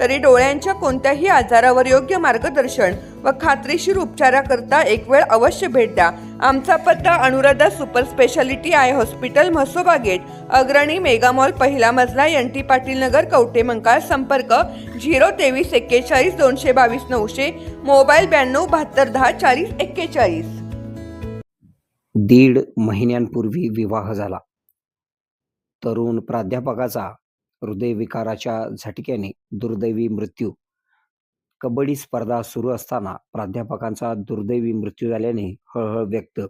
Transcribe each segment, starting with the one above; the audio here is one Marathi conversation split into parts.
तरी डोळ्यांच्या कोणत्याही आजारावर योग्य मार्गदर्शन व खात्रीशीर उपचाराकरता एक वेळ अवश्य भेट द्या. आमचा पत्ता Anuradha super speciality eye hospital Mhasoba gate Agrani mega mall पहिला मजला एन टी पाटील नगर कवटे मंकाळ संपर्क झिरो तेवीस एक्केचाळीस दोनशे बावीस नऊशे मोबाईल ब्याण्णव बहात्तर दहा चाळीस एक्केचाळीस. दीड महिन्यांपूर्वी विवाह झाला. तरुण प्राध्यापकाचा हृदयविकाराच्या झटक्याने दुर्दैवी मृत्यू. कबड्डी स्पर्धा सुरू असताना प्राध्यापकांचा दुर्दैवी मृत्यू झाल्याने हळहळ व्यक्त.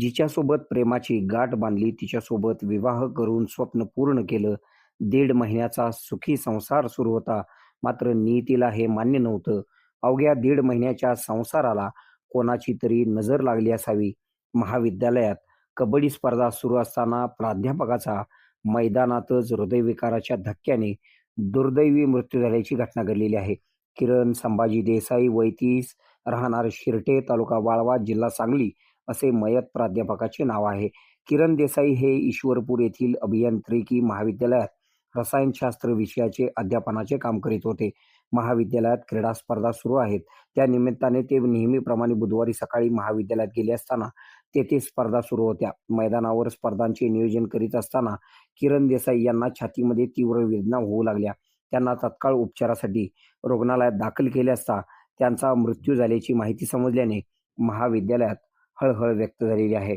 जिच्यासोबत प्रेमाची गाठ बांधली तिच्यासोबत विवाह करून स्वप्न पूर्ण केलं. दीड महिन्याचा सुखी संसार सुरू होता. मात्र नियतीला हे मान्य नव्हतं. अवघ्या दीड महिन्याच्या संसाराला कोणाची तरी नजर लागली असावी. महाविद्यालयात कबड्डी स्पर्धा सुरू असताना प्राध्यापकाचा मैदानातच हृदयविकाराच्या धक्क्याने दुर्दैवी मृत्यू झाल्याची घटना घडलेली आहे. किरण संभाजी देसाई वैतीस राहणार शिरटे तालुका वाळवा जिल्हा सांगली असे मयत प्राध्यापकाचे नाव आहे. किरण देसाई हे ईश्वरपूर येथील अभियांत्रिकी महाविद्यालयात रसायनशास्त्र विषयाचे अध्यापनाचे काम करीत होते. महाविद्यालयात क्रीडा स्पर्धा सुरू आहेत. त्या निमित्ताने ते नेहमीप्रमाणे बुधवारी सकाळी महाविद्यालयात गेले असताना तेथे स्पर्धा सुरू होत्या. मैदानावर स्पर्धांचे नियोजन करीत असताना किरण देसाई यांना छातीमध्ये तीव्र वेदना होऊ लागल्या. त्यांना तत्काळ उपचारासाठी रुग्णालयात दाखल केले असता त्यांचा मृत्यू झाल्याची माहिती समजल्याने महाविद्यालयात हळहळ व्यक्त झालेली आहे.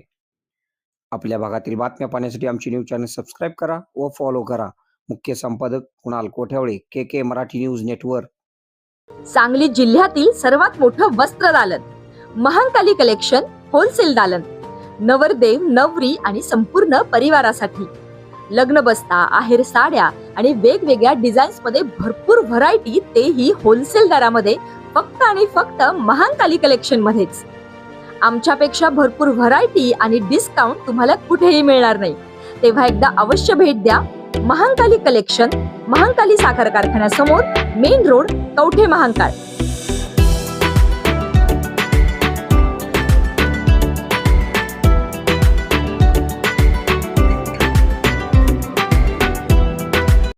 आपल्या भागातील बातम्या पाहण्यासाठी आमचे न्यूज चॅनल सबस्क्राईब करा व फॉलो करा. मुख्य संपादक Kunal Kothewale K K Marathi news network. Sangli जिल्ह्यातील सर्वात मोठं वस्त्र दालन महांकाली कलेक्शन होलसेल दालन नवरदेव नवरी आणि संपूर्ण परिवारासाठी. लग्न बस्ता आहेर साड्या आणि वेगवेगळ्या डिझाईन्समध्ये भरपूर व्हरायटी तेही होलसेल दरामध्ये फक्त आणि फक्त महांकाली कलेक्शन मध्येच. आमच्यापेक्षा भरपूर व्हरायटी आणि डिस्काउंट तुम्हाला कुठेही मिळणार नाही. तेव्हा एकदा अवश्य भेट द्या. महांकाली कलेक्शन महांकाली साखर कारखान्यासमोर मेन रोड कवठे महांकाळ.